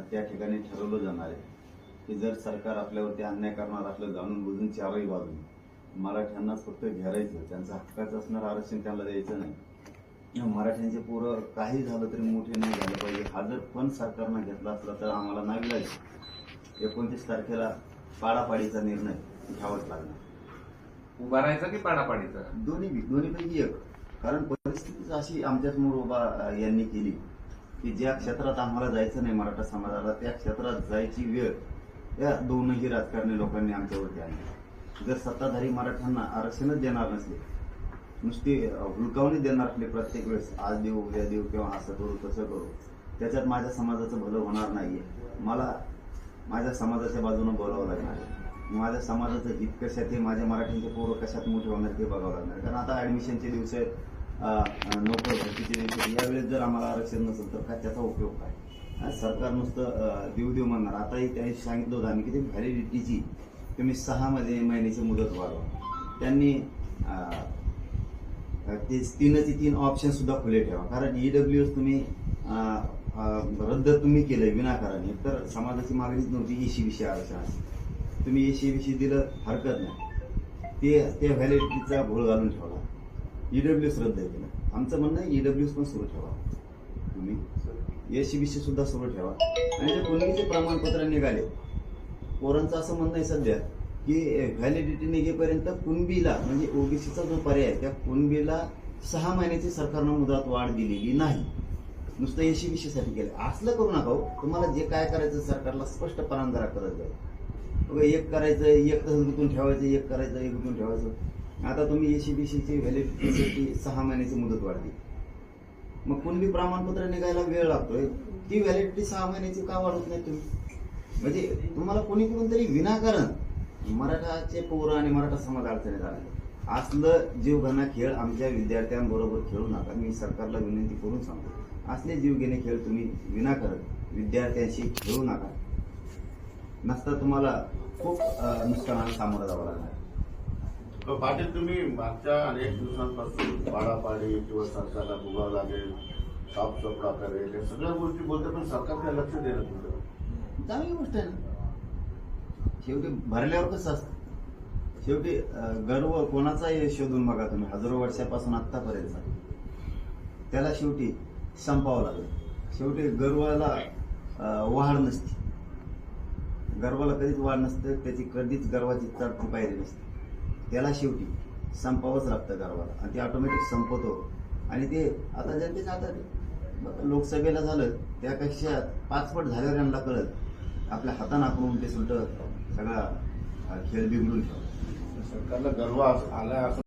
त्या ठिकाणी ठरवलं जाणार आहे. की जर सरकार आपल्यावरती अन्याय करणार असलं जाणून बुजून चारही बाजून. मराठ्यांनाच फक्त घेरायचं त्यांचं हक्काचं असणार आरक्षण त्यांना द्यायचं नाही. मराठ्यांचे पोरं काही झालं तरी मोठे नाही झालं पाहिजे. हा जर पण सरकारनं घेतला असला तर आम्हाला नाविलाज एकोणतीस तारखेला पाडापाडीचा निर्णय घ्यावाच लागणार. उभा राहायचा की पाडापाडीचा? दोन्ही दोन्हीपैकी एक. कारण परिस्थितीच अशी आमच्यासमोर उभा यांनी केली. की ज्या क्षेत्रात आम्हाला जायचं नाही मराठा समाजाला त्या क्षेत्रात जायची वेळ या दोनही राजकारणी लोकांनी आमच्यावरती आणली. जर सत्ताधारी मराठ्यांना आरक्षणच देणार नसले नुसती हुलकावणी देणार असले प्रत्येक वेळेस आज देऊ उद्या देऊ किंवा असं करू तसं करू त्याच्यात माझ्या समाजाचं भलं होणार नाहीये. मला माझ्या समाजाच्या बाजूने बोलावं लागणार आहे. माझ्या समाजाचं हित कशात हे माझ्या मराठ्यांचे पोरं कशात मोठे होणार ते बघावं लागणार कारण आता ऍडमिशनचे दिवस आहेत. नोकर भरतीचे यावेळेस जर आम्हाला आरक्षण नसेल तर काय त्याचा उपयोग काय? सरकार नुसतं देऊ देऊ म्हणणार. आताही त्यांनी सांगितलं होतं आम्ही की ते व्हॅलिडिटीची तुम्ही सहा मध्ये महिन्याची मुदत वाढवा. त्यांनी ते तीनचे तीन ऑप्शन सुद्धा खुले ठेवा. कारण ईडब्ल्यू एस तुम्ही रद्द तुम्ही केलंय विनाकाराने तर समाजाची मागणीच नव्हती एशी विषय आरक्षण तुम्ही एशी विषय दिलं हरकत नाही. ते ते व्हॅलिडिटीचा घोळ घालून ठेवला. ईडब्ल्यू एस रद्द केलं आमचं म्हणणं आहे ईडब्ल्यू पण सुरू ठेवा. तुम्ही? एसी विषय सुद्धा सुरू ठेवा. आणि जे कुणबीचे प्रमाणपत्र निघाले पोरांचं असं म्हणणं आहे सध्या की व्हॅलिडिटी निघेपर्यंत कुणबीला म्हणजे ओबीसीचा जो पर्याय आहे त्या कुणबीला सहा महिन्याची सरकारनं मुदत वाढ दिलेली नाही. नुसतं एसी विषयासाठी केलं. असलं करू नका हो. तुम्हाला जे काय करायचं सरकारला स्पष्टपणा जरा करत जाईल एक करायचं एक तसंच गुंतून ठेवायचं एक करायचं एक गुंतून ठेवायचं. आता तुम्ही एसीबीसीची व्हॅलिडिटीसाठी सहा महिन्याची मुदत वाढली. मग कुणबी प्रमाणपत्र निघायला वेळ लागतोय? ती व्हॅलिडिटी सहा महिन्याची का वाढवत नाही तुम्ही? म्हणजे तुम्हाला कोणी कोणी तरी विनाकारण मराठाचे पोरं आणि मराठा समाज अडचणीत आले. असलं जीवघेणा खेळ आमच्या विद्यार्थ्यांबरोबर खेळू नका. मी सरकारला विनंती करून सांगतो. असले जीवघेणे खेळ तुम्ही विनाकारण विद्यार्थ्यांशी खेळू नका. नसता तुम्हाला खूप नुकसानाला सामोरं जावं लागणार. पाटील तुम्ही मागच्या अनेक दिवसांपासून पाडापाडी किंवा सरकारला भोगावं लागेल साफसफडा करेल या सगळ्या गोष्टी बोलते पण सरकारकडे लक्ष देणं तुझं चांगली गोष्ट आहे ना. शेवटी भरल्यावर कसं असतं? शेवटी गर्व कोणाचाही शोधून बघा तुम्ही. हजारो वर्षापासून आत्तापर्यंत. त्याला शेवटी संपावं लागेल. शेवटी गर्वाला वाढ नसते. गर्वाला कधीच वाढ नसते त्याची कधीच गर्वाची चढती पायरी नसते. त्याला शेवटी संपावंच लागतं गर्वाला आणि ते ऑटोमॅटिक संपवतो आणि ते आता जनतेच्या हातात लोकसभेला झालं त्यापेक्षा पाचपट झाल्यावर यांना कळत आपल्या हातानं आपण ते सुलट सगळा खेळ बिघडून ठेवला. सरकारला गर्व आला असं